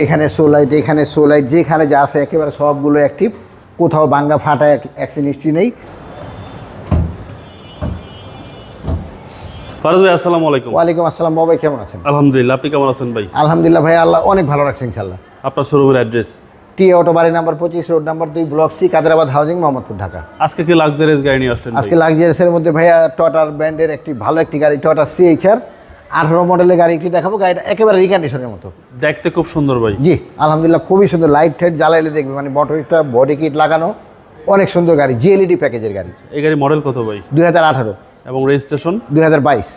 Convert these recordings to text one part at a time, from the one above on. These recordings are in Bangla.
এখানে সো লাইট এখানে সো লাইট যেখানে যা আছে একেবারে সবগুলো অ্যাক্টিভ কোথাও বাঙ্গা ফাটা অ্যাক্সিডেন্ট হিস্ট্রি নেই। ফারাজ ভাই আসসালামু আলাইকুম। ওয়ালাইকুম আসসালাম বাবাই কেমন আছেন? আলহামদুলিল্লাহ আপনি কেমন আছেন ভাই? আলহামদুলিল্লাহ ভাই আল্লাহ অনেক ভালো রাখছেন ইনশাল্লাহ আপনার শোরুমের অ্যাড্রেস টি অটো বাড়ি নাম্বার পঁচিশ রোড নাম্বার দুই block C Kadirabad housing Mohammadpur Dhaka. আজকে কি লাক্সারিয়াস গাড়ি নিয়ে আসলেন আজকে লাক্সারিয়াসের মধ্যে ভাইয়া টটার ব্র্যান্ডের একটি ভালো একটি গাড়ি টটা সিএইচআর আঠারো মডেলের গাড়ি একটি দেখাবো? গাড়িটা একেবারে রিকন্ডিশনের মতো। দেখতে খুব সুন্দর ভাই। জি আলহামদুলিল্লাহ খুবই সুন্দর। লাইট টাইট জ্বালাইলে দেখবে মানে মোটরটা বডি কিট লাগানো অনেক সুন্দর গাড়ি জিএলইডি প্যাকেজের গাড়ি। এই গাড়ি মডেল কত ভাই? দুই হাজার আঠারো। এবং রেজিস্ট্রেশন দুই হাজার বাইশ।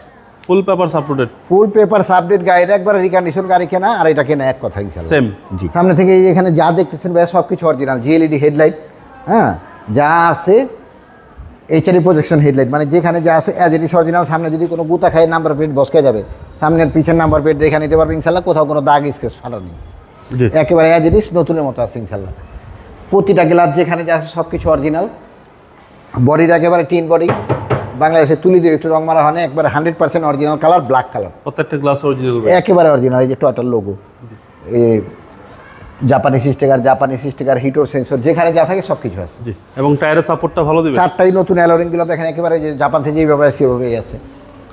Full paper uploaded full paper update গাড়িটা একবার রিকন্ডিশন গাড়ি কেনা আর এটা কেনা এক কথা সেম জি। সামনে থেকে এখানে যা দেখতেছেন ভাইয়া সব কিছু অরিজিনাল জিএলইডি হেডলাইট হ্যাঁ? যা আছে এইচআরই প্রজেকশন হেডলাইট মানে যেখানে যা আছে অ্যাজ ইট অরিজিনাল সামনে যদি কোনো গুতা খায় নাম্বার প্লেট বসকে যাবে। সামনের পিছের নাম্বার প্লেট দেখে নিতে পারবে ইনশাল্লাহ কোথাও কোনো দাগ স্কেচ ফাটা নেই। একেবারে অ্যাজ ইট নতুনের মতো আছে ইনশাল্লাহ। প্রতিটা গ্লাস যেখানে যা আছে সব কিছু অরিজিনাল বডিটা একেবারে টিন বডি বাংলাদেশে তুলি দিয়ে একটু রং মারা হয় না একবারে hundred percent original colour black colour প্রত্যেকটা গ্লাস অরিজিনাল একেবারে অরিজিনাল এই যে টয়টার logo Japanese sticker Japanese sticker হিটোর sensor যেখানে যা থাকে সব কিছু আছে এবং টায়ারের সাপোর্টটা ভালো দিবে? চারটাই নতুন অ্যালোরিংগুলো দেখেন একেবারে যে জাপান থেকে যেভাবে আছে সেভাবেই আছে।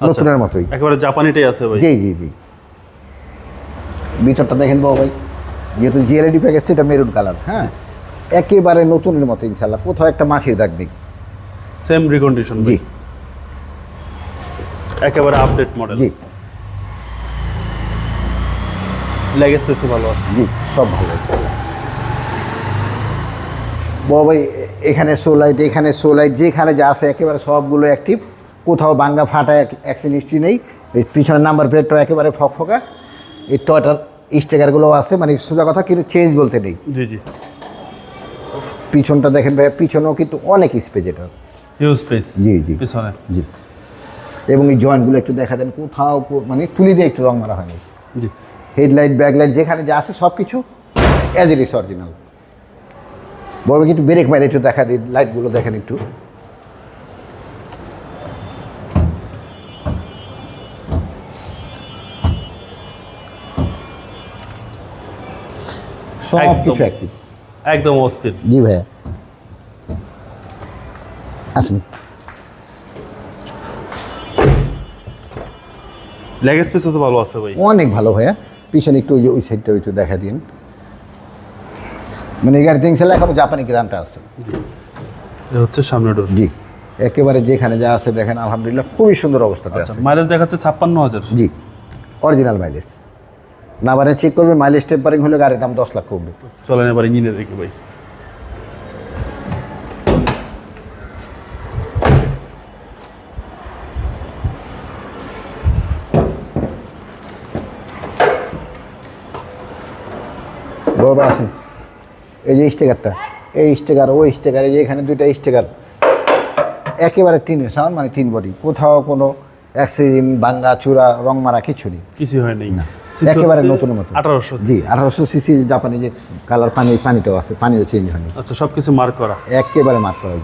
নতুনের মতোই। একেবারে জাপানিটাই আছে ভাই। জি জি জি। ভিতরটা দেখেন বাবু ভাই যেহেতু জিএলইডি প্যাকেজ এটা মেরুন কালার হ্যাঁ? একেবারে নতুনের মতো ইনশাল্লাহ কোথাও একটা মাছির দাগ নেই। সেম রিকন্ডিশন জি। একেবারে আপডেট মডেল জি। লেগ স্পেসও ভালো আছে। জি সব ভালো ইনশাল্লাহ বাবা ভাই এখানে সো লাইট এখানে সো লাইট যেখানে যা আছে একেবারে সবগুলো অ্যাক্টিভ কোথাও বাঙ্গা ফাটা অ্যাক্সিডেন্ট হিস্ট্রি নেই। এই পিছনের নাম্বার প্লেটটা একেবারে ফকফকা। এই টয়টার স্টিকারগুলো আছে মানে সোজা কথা কিন্তু চেঞ্জ বলতে নেই। জি জি। পিছনটা দেখেন ভাই পিছনেও কিন্তু অনেক স্পেস এটা। হিউজ স্পেস জি, জি। পিছনে। জি। এবং এই জয়েন্টগুলো একটু দেখা দেন কোথাও মানে তুলি দিয়ে একটু রং মারা হয়নি। জি। হেডলাইট ব্যাকলাইট যেখানে যা আছে সব কিছু অ্যাজ ইট ইস অরিজিনাল বলবে একটু ব্রেক মারে একটু দেখা দিই লাইটগুলো দেখেন একটু। সব একদম। কিছু অ্যাক্টিভ একদম অস্থির। জি ভাইয়া। আসুন। লেগ স্পেসও তো ভালো আছে ভাই। অনেক ভালো ভাইয়া। পিছনে একটু ওই ওই সাইডটা একটু দেখা দিন মানে এই গাড়িতে ইনশাল্লাহ এখনও জাপানি গ্রামটা আছে? হচ্ছে সামনে ডোর জি একেবারে যেখানে যা আছে দেখেন আলহামদুলিল্লাহ খুবই সুন্দর অবস্থাতে আছে। মাইলেজ দেখাচ্ছে ছাপ্পান্ন হাজার। জি অরিজিনাল মাইলেজ না চেক করবে মাইলেজ টেম্পারিং হলে গাড়ির দাম দশ লাখ কমবে। চলেন এবার ইঞ্জিনে দেখি ভাই। বাবা আসুন এই যে স্টিকারটা এই স্টিকার ওই স্টিকার এই যে এখানে দুইটা স্টিকার। একেবারে টিনের সাউন্ড মানে টিন বডি। কোথাও কোনো অ্যাক্সিডেন্ট বাঙ্গা চূড়া রং মারা কিছু নেই। কিছু হয় নাই। একেবারে নতুন মতো আঠারোশো জি আঠারোশো সিসি জাপানি যে কালার পানি পানিটাও আছে পানিও চেঞ্জ হয়নি। আচ্ছা সব কিছু মার্ক করা। একেবারে মার্ক করা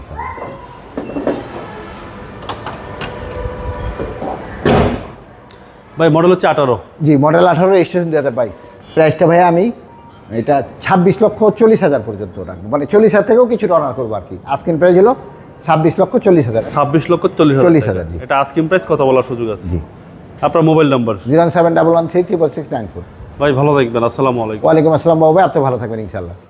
ভাই মডেল হচ্ছে আঠারো। জি মডেল আঠারো স্টেশন দু হাজার বাইশ। প্রাইসটা ভাই আমি এটা ছাব্বিশ লক্ষ চল্লিশ হাজার পর্যন্ত রাখব। মানে চল্লিশ হাজার থেকেও কিছু রানার করব আর কি। আজকের প্রাইস হলো ছাব্বিশ লক্ষ চল্লিশ হাজার ছাব্বিশ লক্ষ চল্লিশ চল্লিশ হাজার। এটা আস্কিন প্রাইস কথা বলার সুযোগ আছে। জি। আপনার mobile number zero seven double one three triple six nine four. ভাই ভালো থাকবেন। আসসালামু আলাইকুম। ওয়ালাইকুম আসসালাম বাবু আপনি ভালো থাকবেন ইনশাল্লাহ